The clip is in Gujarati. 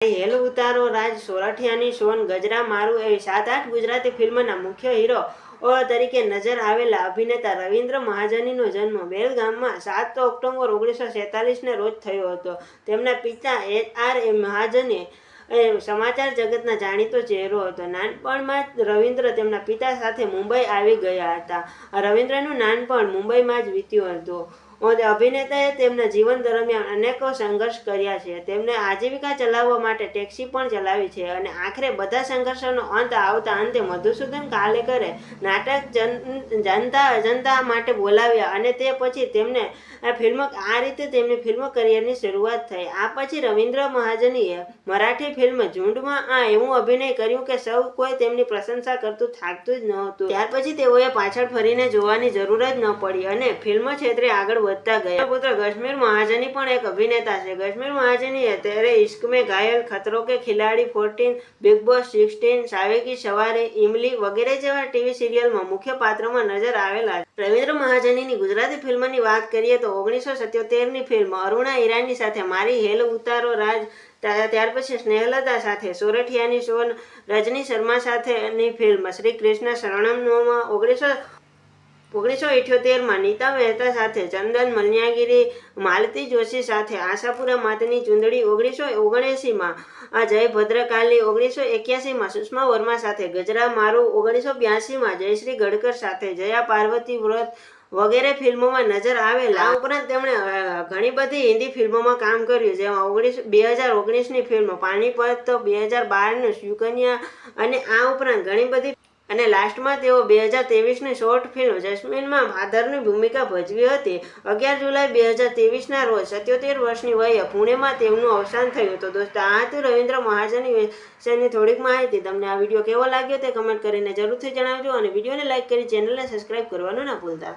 હેલ ઉતારો, રાજ સોરઠિયાની સોન, ગજરા મારું એવી સાત આઠ ગુજરાતી ફિલ્મના મુખ્ય હીરો તરીકે નજર આવેલા અભિનેતા રવિન્દ્ર મહાજનીનો જન્મ બેલગામમાં સાત ઓક્ટોબર ઓગણીસો સેતાલીસને રોજ થયો હતો. તેમના પિતા એચ આર એ મહાજને સમાચાર જગતના જાણીતો ચહેરો હતો. નાનપણમાં જ રવિન્દ્ર તેમના પિતા સાથે મુંબઈ આવી ગયા હતા. રવિન્દ્રનું નાનપણ મુંબઈમાં જ વીત્યું હતું. અને અભિનેતાએ તેમના જીવન દરમિયાન અનેકો સંઘર્ષ કર્યા છે. તેમને આજીવિકા ચલાવવા માટે ટેક્સી પણ ચલાવી છે અને આખરે બધા સંઘર્ષોનો અંત આવતા અંતે મધુસૂદન કાલેકરે નાટક જન, જનતા અજનતા માટે બોલાવ્યા અને તે પછી તેમને ફિલ્મ, આ રીતે તેમની ફિલ્મ કરિયરની શરૂઆત થઈ. આ પછી રવિન્દ્ર મહાજનીએ મરાઠી ફિલ્મ ઝુંડમાં આ એવું અભિનય કર્યું કે સૌ કોઈ તેમની પ્રશંસા કરતું થાકતું જ નહોતું. ત્યાર પછી તેઓએ પાછળ ફરીને જોવાની જરૂર જ ન પડી અને ફિલ્મ ક્ષેત્રે આગળ વધતા ગયા. પુત્ર કશ્મીર મહાજની પણ એક અભિનેતા છે. કશ્મીર મહાજનીએ તેરે ઇશ્ક મેં Ghayal, Khatron Ke Khiladi fourteen Bigg Boss sixteen સાવેકી, સવારે ઇમલી વગેરે જેવા ટીવી સિરિયલમાં મુખ્ય પાત્રમાં નજર આવેલા રવિન્દ્ર મહાજનીની ગુજરાતી ફિલ્મની વાત કરીએ તો ઓગણીસો સત્યોતેરની ફિલ્મ અરુણા ઈરાની સાથે મારી હેલ ઉતારો રાજ ત્યાર પછી સ્નેહલતા સાથે સોરઠિયાની સોન, રજની શર્મા સાથેની ફિલ્મ શ્રી કૃષ્ણ શરણમમાં ઓગણીસો ઓગણીસો ઇઠ્યોતેરમાં નીતા મહેતા સાથે ચંદન મલ્યાગીરી, માલતી જોશી સાથે આશાપુરા માતની ચૂંદડી ઓગણીસો ઓગણએંસીમાં, આ જય ભદ્રકાલી ઓગણીસો એક્યાસીમાં, સુષ્મા વર્મા સાથે, ગજરા મારું ઓગણીસો બ્યાસીમાં, જયશ્રી ગડકર સાથે, જયા પાર્વતી વ્રત વગેરે ફિલ્મોમાં નજર આવેલા. ઉપરાંત તેમણે ઘણી બધી હિન્દી ફિલ્મોમાં કામ કર્યું, જેમાં ઓગણીસ, બે હજાર ઓગણીસની ફિલ્મ પાણીપત, બે હજાર બારનું સુકન્યા અને આ ઉપરાંત ઘણી બધી અને લાસ્ટમાં તેઓ બે હજાર ત્રેવીસની શોર્ટ ફિલ્મ જસ્મીનમાં ફાધરની ભૂમિકા ભજવી હતી. અગિયાર જુલાઈ બે હજાર ત્રેવીસના રોજ સત્યોતેર વર્ષની વયે પુણેમાં તેમનું અવસાન થયું હતું. દોસ્તો, આ હતું રવિન્દ્ર મહાજનની વિશેની થોડીક માહિતી. તમને આ વીડિયો કેવો લાગ્યો તે કમેન્ટ કરીને જરૂરથી જણાવજો અને વિડીયોને લાઇક કરી ચેનલને સબસ્ક્રાઇબ કરવાનું ના ભૂલતા.